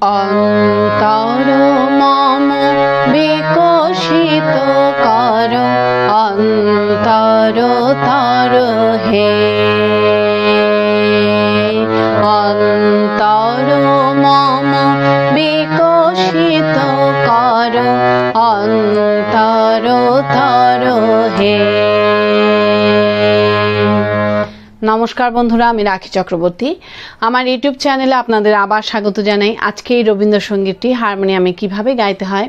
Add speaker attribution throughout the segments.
Speaker 1: অন্তর মম বিকশিত কর অন্তর তর হে। অন্তর মম বিকশিত কর অন্তর তর হে। নমস্কার বন্ধুরা, আমি রাখি চক্রবর্তী। আমার ইউটিউব চ্যানেলে আপনাদের আবার স্বাগত জানাই। আজকে এই রবীন্দ্রসঙ্গীতটি হারমোনিয়ামে কীভাবে গাইতে হয়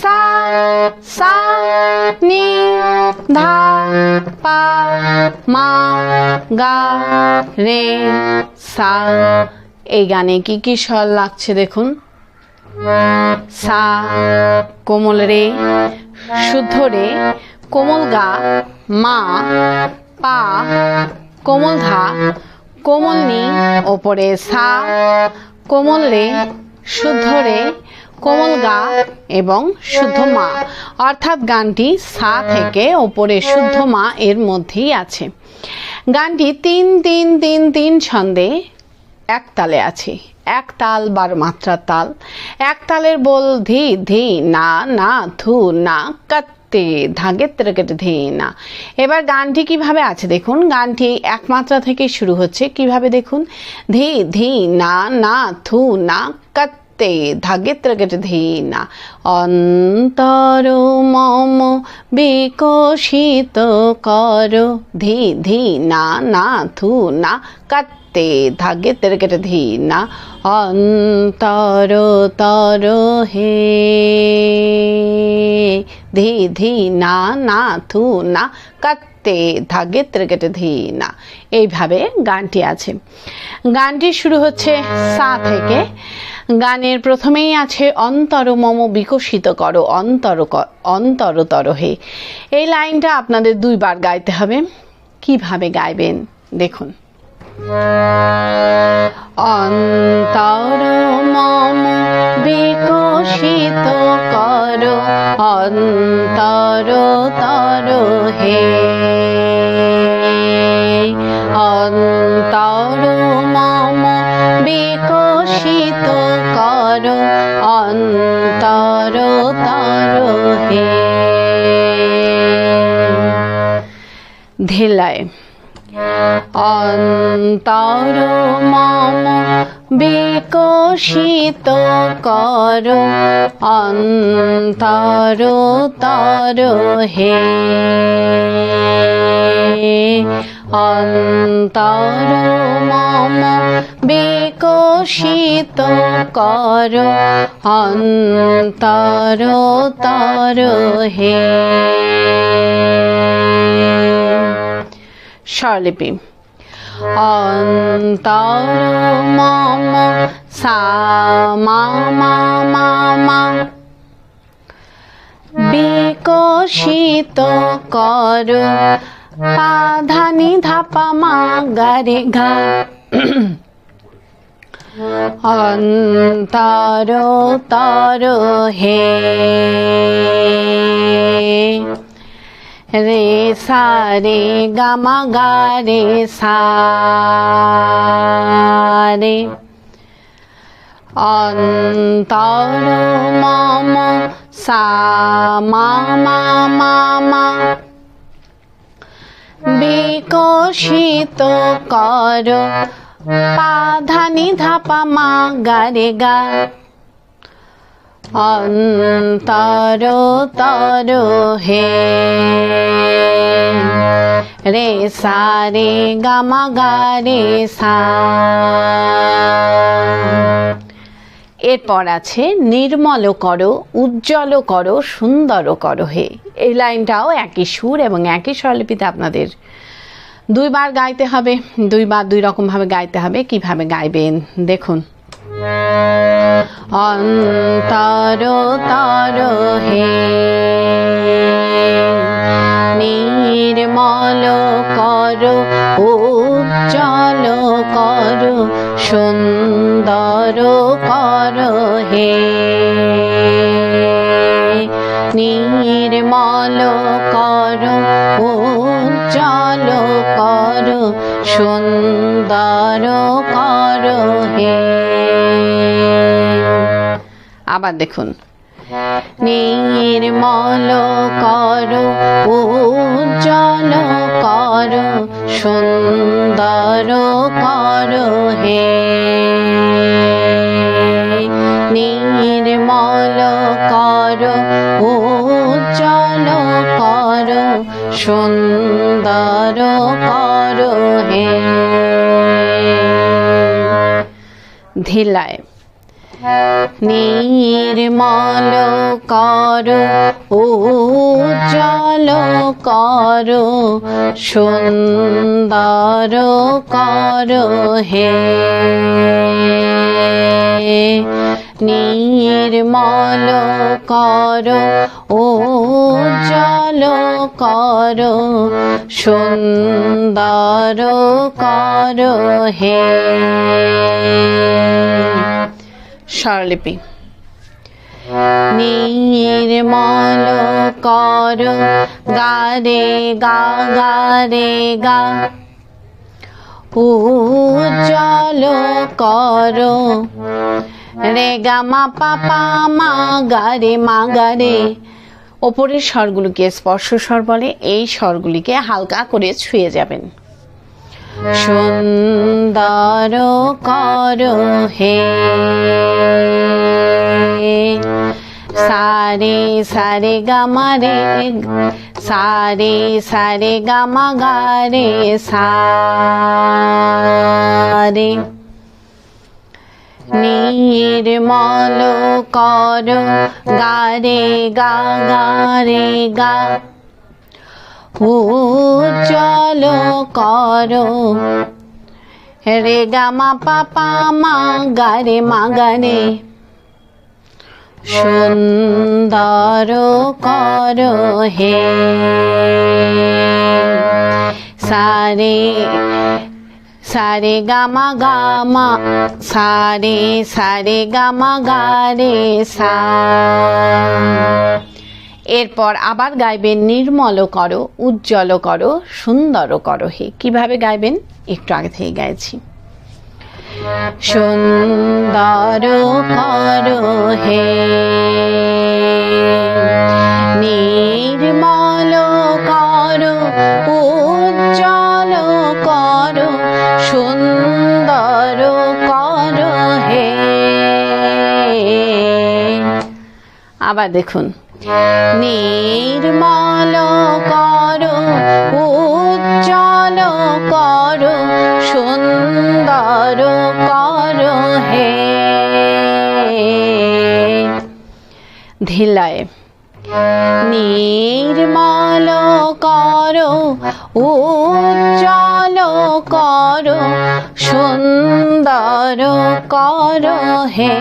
Speaker 1: সা সা নি ধা পা মা গা রে সা এই গানে কি কি স্বর লাগছে দেখুন? সা, কোমল রে, শুদ্ধ রে, কোমল গা, মা, পা, কোমল ধা, কোমল নি, ওপরে সা, কোমল রে, শুদ্ধ রে কোমল গা এবং শুদ্ধ মা। অর্থাৎ গানটি সা থেকে ওপরে শুদ্ধ মা এর মধ্যেই আছে। গানটি তিন তিন তিন তিন ছন্দে এক তালে আছে। এক তাল বারো মাত্রার তাল। এক তালের বল ধি ধি, না না থু না, কাত্তে, ধাগে, তেরেকেটে, ধি, না। এবার গানটি কীভাবে আছে দেখুন। গানটি এক মাত্রা থেকে শুরু হচ্ছে। কীভাবে দেখুন? ধি ধি, না না থু না, কাত্তে তে ধাগে ত্রগেটে ধীনা অন্তর মম বিকশিত কর ধি ধি না না থু না কাত্তে ধাগে ত্রগেটে ধীনা অন্তর তর হে ধি ধি না না থু না কাত্তে ধাগে ত্রগেটে ধীনা এইভাবে গানটি আছে। গানটি শুরু হচ্ছে সা থেকে। গানের প্রথমেই আছে অন্তর মম বিকশিত করো, অন্তর অন্তরতর হে এই লাইনটা আপনাদের দুইবার গাইতে হবে। কীভাবে গাইবেন? দেখুন। অন্তর মম বিকশিত করো, অন্তর তর হে ধেলায় অন্তর মম বিকশিত কর অন্তর তর হে। অন্তর মম বিকশিত কর, অন্তর তর হে। স্বরলিপি। অন্তর মম সা মা। বিকশিত কর, পাধানি ধাপা মা গারে ঘা। অন্তর তর হে। রে সা, রে গামা গা, রে সা, রে। অন্তর মম সা, মা মা মা মা। বিকশিত কর পাধানি ধাপা মা গা। রে গা অন্তর তর হে। রে সা, রে গামা গা, রে সা। এরপর আছে নির্মল করো, উজ্জ্বল করো, সুন্দর করো হে। এই লাইনটাও একই সুর এবং একই স্বরলিপিতে আপনাদের দুইবার গাইতে হবে, দুইবার দুই রকমভাবে গাইতে হবে, কীভাবে গাইবেন? দেখুন। অন্তর, তর হে, নির্মল কর, উজ্জ্বল কর, সুন্দর কর হে, নির্মল কর উজ্জ্বল কর, সুন্দর কর হে। আবার দেখুন। নির্মল কর, উজ্জ্বল কর, সুন্দর কর হে। নির্মল কর, উজ্জ্বল কর, সুন্দর কর হে ধিলায় নির্মল কর উজ্জ্বল কর সুন্দর কর হে। নির্মল কর উজ্জ্বল কর, সুন্দর কর হে। স্বরলিপি নির্মল কর গারে গা গারে গা। উজ্জ্বল কর রে গা মা পাপা মা গারে মা গারে ওপরের স্বরগুলোকে স্পর্শ স্বর বলে, এই স্বরগুলিকে হালকা করে ছুঁয়ে যাবেন। সুন্দর কর হে। সারে সারে গামা রে। সারে সারে গামা গারে সারে। নির্মল কর গারে গা গারে গা। উজ্জ্বল কর রে গা, মা পাপা, মা গারে মা গারে সুন্দর কর হে। সারে সারে গামা গামা, সারে সারে গামা গারে সা। এরপর আবার গাইবেন নির্মল করো, উজ্জ্বল করো, সুন্দর করো হে। কীভাবে গাইবেন? একটু আগে থেকে গাইছি। সুন্দর করো হে। নির্মল করো আবার দেখুন। নির্মল করো, উজ্জ্বল করো, সুন্দর করো, হে। ধিলায় নির্মল করো, উজ্জ্বল করো, সুন্দর করো, হে।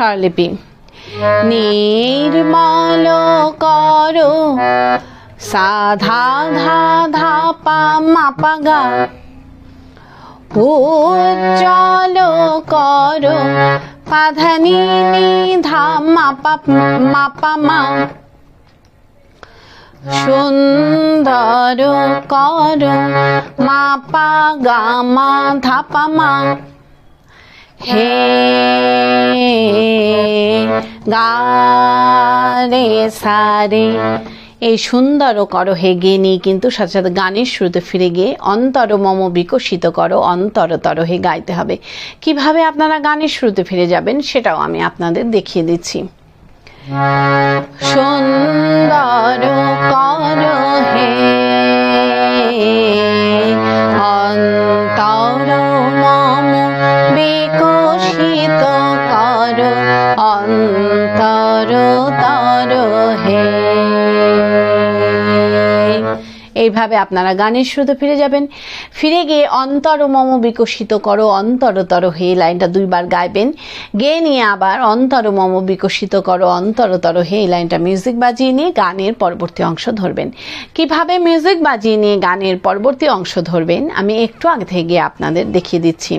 Speaker 1: স্বরলিপি। নির্মল করো, সাধা ধা ধা পা মা গা। উজ্জ্বল করো, পাধানি ধা মা পা মা পা মা। সুন্দর করো, মা গা, মা ধা মা। হে গারে সারে। এই সুন্দর করো হে গে নিয়ে কিন্তু সাথে সাথে গানের শুরুতে ফিরে গিয়ে অন্তর মম বিকশিত করো অন্তরতর হে গাইতে হবে। কীভাবে আপনারা গানের শুরুতে ফিরে যাবেন সেটাও আমি আপনাদের দেখিয়ে দিচ্ছি। সুন্দর করো হে, অন্তর এইভাবে আপনারা গানের শুরুতে ফিরে যাবেন। ফিরে গিয়ে অন্তর মম বিকশিত করো অন্তরতর হে, লাইনটা দুইবার গাইবেন। গেয়ে নিয়ে আবার অন্তর মম বিকশিত করো অন্তরতর হে লাইনটা মিউজিক বাজিয়ে নিয়ে গানের পরবর্তী অংশ ধরবেন। কীভাবে মিউজিক বাজিয়ে নিয়ে গানের পরবর্তী অংশ ধরবেন, আমি একটু আগে থেকে গিয়ে আপনাদের দেখিয়ে দিচ্ছি।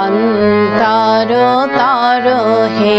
Speaker 1: অন্তর তর হে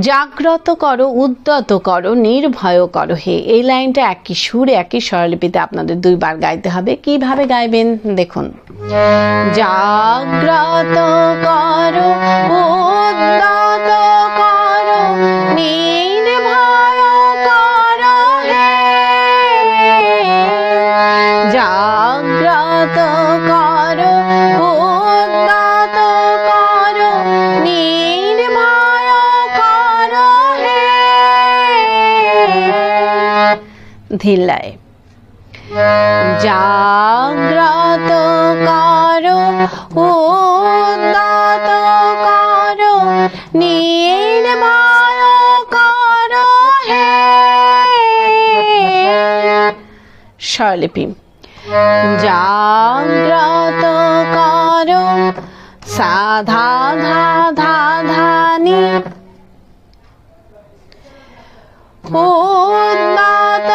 Speaker 1: জাগ্রত করো, উদ্যত করো, নির্ভয় করো হে। এই লাইনটা একই সুরে, একই স্বরলিপিতে আপনাদের দুইবার গাইতে হবে। কীভাবে গাইবেন? দেখুন। জাগ্রত করো, উদ্যত করো নির্ভয় ধিল্লায় জাগ্রত করো, উন্নত করো নির্ভয় করো, হে। স্বরলিপি। জাগ্রত করো, সাধা ধা ধা ধানি। উন্নত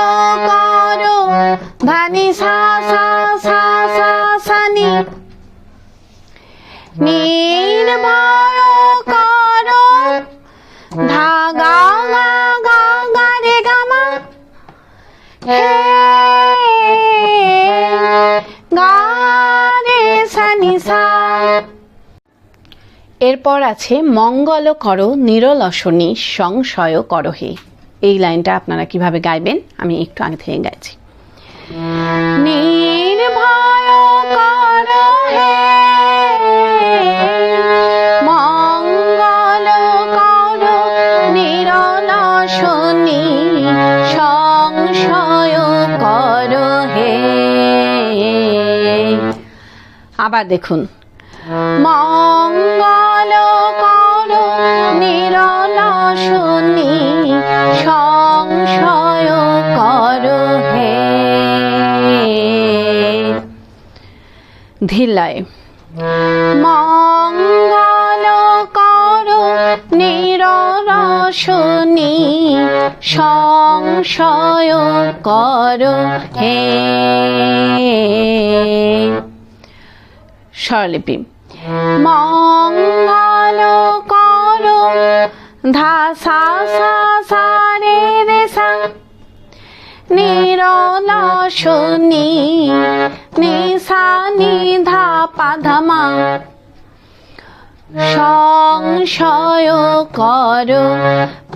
Speaker 1: ধানি সা সা সা সা সানি নির্ভয় করো হে এরপর আছে মঙ্গল করো নিরলসনী সংশয় করহে এই লাইনটা আপনারা কীভাবে গাইবেন, আমি একটু আগে থেকে গাইছি। আবার দেখুন। মঙ্গল করো নিরলসনী সংশয় করো হে। ধিলায় মঙ্গল করো নিরলসনী সংশয় করো, হে। স্বরলিপি। মঙ্গল করো ধা সা সা সা রে রে সা। নিরলসনী নিসা নিধা পাধামা সংশয় করো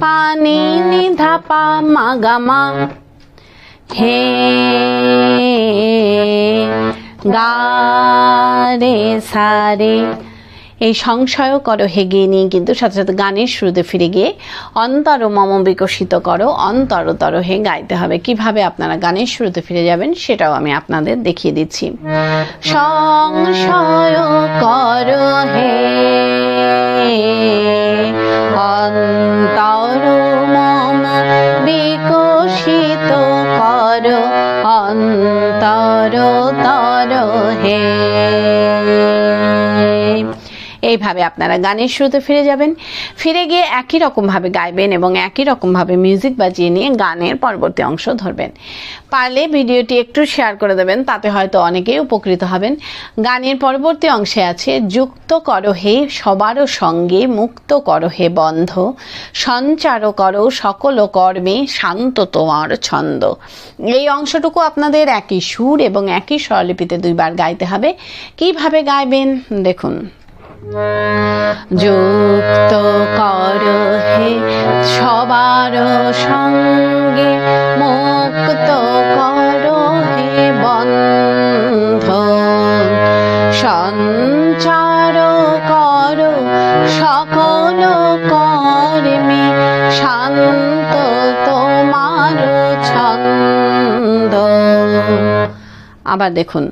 Speaker 1: পানি নিধা পা মাগামা। হে গারে সারে এই সংশয় করো হেগে নিয়ে কিন্তু সাথে সাথে গানের শুরুতে ফিরে গিয়ে অন্তর মম বিকশিত করো অন্তরতর হে গাইতে হবে। কীভাবে আপনারা গানের শুরুতে ফিরে যাবেন সেটাও আমি আপনাদের দেখিয়ে দিচ্ছি। সংশয় করো, হে অন্তর মম বিকশিত করো, অন্তর তর হে এইভাবে আপনারা গানের শুরুতে ফিরে যাবেন। ফিরে গিয়ে একই রকমভাবে গাইবেন এবং একই রকমভাবে মিউজিক বাজিয়ে নিয়ে গানের পরবর্তী অংশ ধরবেন। পারলে ভিডিওটি একটু শেয়ার করে দেবেন, তাতে হয়তো অনেকেই উপকৃত হবেন। গানের পরবর্তী অংশে আছে, যুক্ত করো হে, সবারও সঙ্গে মুক্ত করো হে বন্ধ। সঞ্চার করো সকল কর্মে, শান্ত তোমার ছন্দ। এই অংশটুকু আপনাদের একই সুর এবং একই স্বরলিপিতে দুইবার গাইতে হবে। কীভাবে গাইবেন? দেখুন। যুক্ত কর হে সবার সঙ্গে, মুক্ত কর হে বন্ধ। সঞ্চার কর, সকল কর্মে শান্ত তোমার ছন্দ। আবার দেখুন।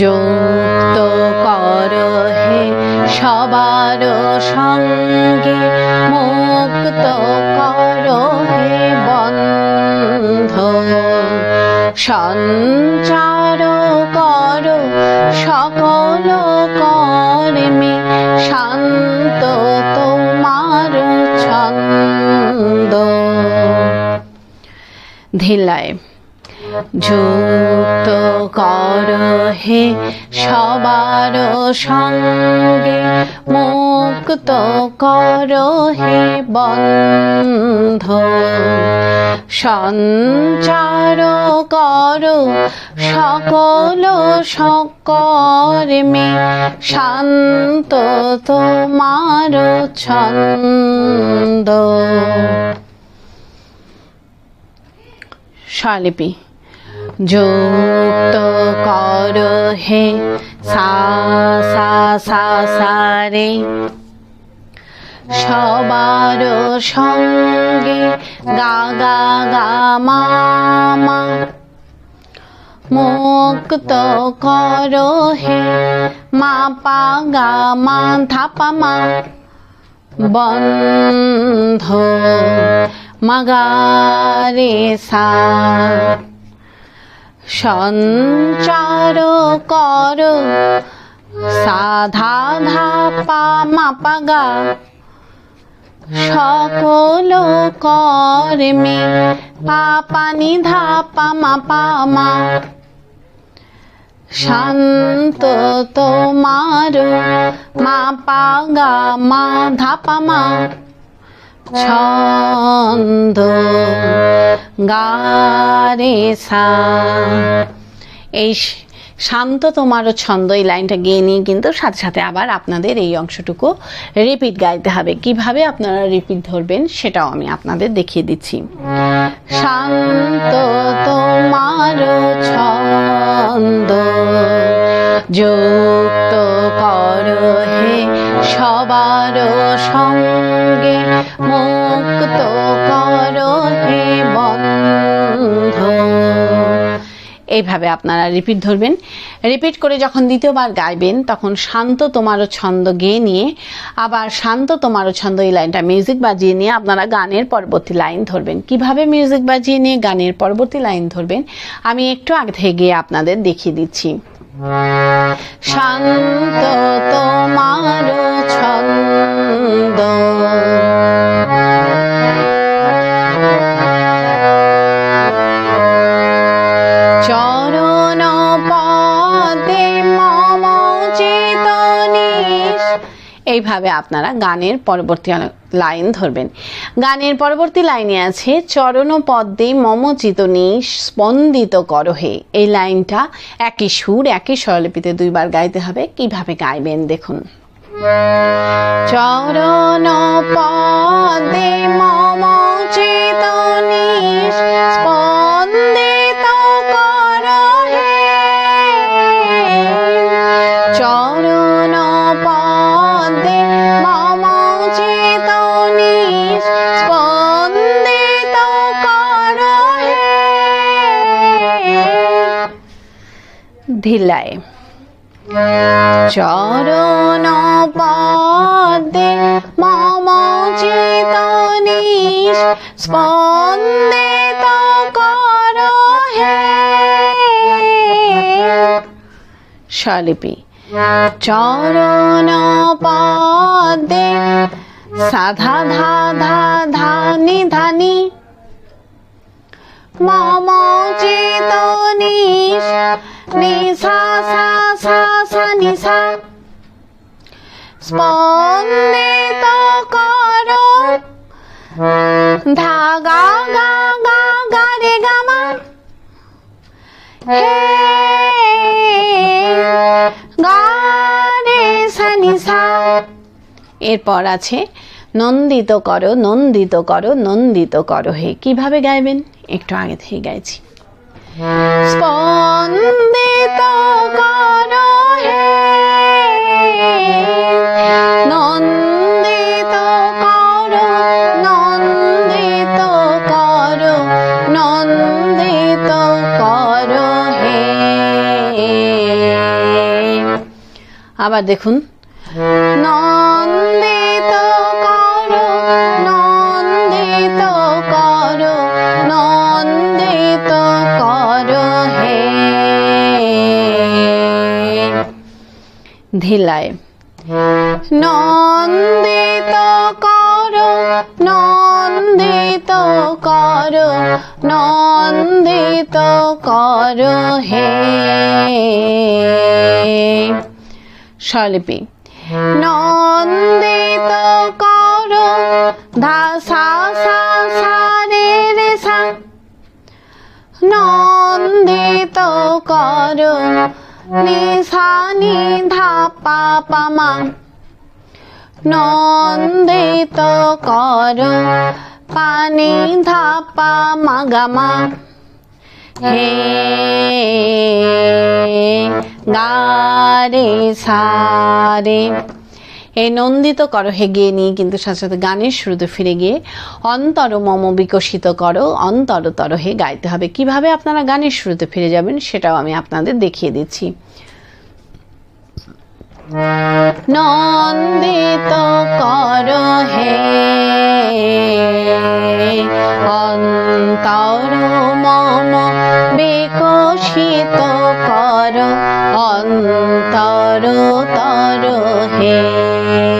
Speaker 1: যুক্ত কর হে সবার সঙ্গে, মুক্ত কর হে বন্ধ। সঞ্চার কর সকল কর্মে, শান্ত তোমার ছন্দ। ধিলায় যুক্ত কর হে সবার সঙ্গে, মুক্ত কর হে বন্ধ। সঞ্চার কর সকল সকর্মে শান্ত তোমার ছন্দ। স্বরলিপি যুক্ত কর হে, সা সা সা সা, রে। সবার সঙ্গে গা গা গা, মা মা। মুক্ত কর হে, মা, পা, গা, মা ধাপা মা। বন্ধ মাগারে সা। সঞ্চার কর। সাধা ধা পা মা পাগা সকল কর্মে পা পানি ধা পা মা পা মা। শান্ত তোমার মা পাগা মা ধাপা মা। ছন্দ গারে সা এই শান্ত তোমারও ছন্দ এই লাইনটা গিয়ে নিয়ে কিন্তু সাথে সাথে আবার আপনাদের এই অংশটুকু রিপিট গাইতে হবে। কীভাবে আপনারা রিপিট ধরবেন সেটাও আমি আপনাদের দেখিয়ে দিচ্ছি। শান্ত তোমারও ছন্দ যুক্ত কর হে সবার সঙ্গে মুক্ত কর হে বন্ধ। এইভাবে আপনারা রিপিট ধরবেন। রিপিট করে যখন দ্বিতীয়বার গাইবেন, তখন শান্ত তোমারও ছন্দ গেয়ে নিয়ে, আবার শান্ত তোমারও ছন্দ এই লাইনটা মিউজিক বাজিয়ে নিয়ে আপনারা গানের পরবর্তী লাইন ধরবেন। কীভাবে মিউজিক বাজিয়ে নিয়ে গানের পরবর্তী লাইন ধরবেন, আমি একটু আগে থেকে গিয়ে আপনাদের দেখিয়ে দিচ্ছি। শান্ত তোমার ছন্দ। এইভাবে আপনারা গানের পরবর্তী লাইন ধরবেন। গানের পরবর্তী লাইনে আছে চরণ পদ্মে মম চিতনিস স্পন্দিত করহে। এই লাইনটা একই সুর একই স্বরলিপিতে দুইবার গাইতে হবে। কীভাবে গাইবেন দেখুন। চরণ পদে ধিলায় চরণ পদে মম চেতনিস স্পন্দিত কর হে। স্বলিপি চরণ পদে সাধা ধা ধা ধানি ধানি মম চেতনি নিসা সা সা সা নিসা স্পন্দিত করো। ধা গা গা গা গা রে গা মা। গা রে সা নি সা। এরপর আছে, নন্দিত করো নন্দিত করো নন্দিত করো। হে, কীভাবে গাইবেন? একটু আগে থেকে গাইছি। স্পন্দিত করো হে নন্দিত করো নন্দিত করো নন্দিত করো হে। আবার দেখুন। ধিলায় নন্দিত করো নন্দিত করো নন্দিত করো হে। স্বলিপি নন্দিত করো ধা সা সা রে সা। নন্দিত করো নি সা নি ধা পা পা মা নন্দিত করো পানি ধা পা মা হে সারে এই নন্দিত করো, হে গিয়ে নিয়ে কিন্তু সাথে সাথে গানের শুরুতে ফিরে গিয়ে অন্তর মম বিকশিত করো অন্তরতর হে গাইতে হবে। কীভাবে আপনারা গানের শুরুতে ফিরে যাবেন সেটাও আমি আপনাদের দেখিয়ে দিচ্ছি। নন্দিত কর হে। অন্তর মন বিকশিত কর অন্তর তর হে।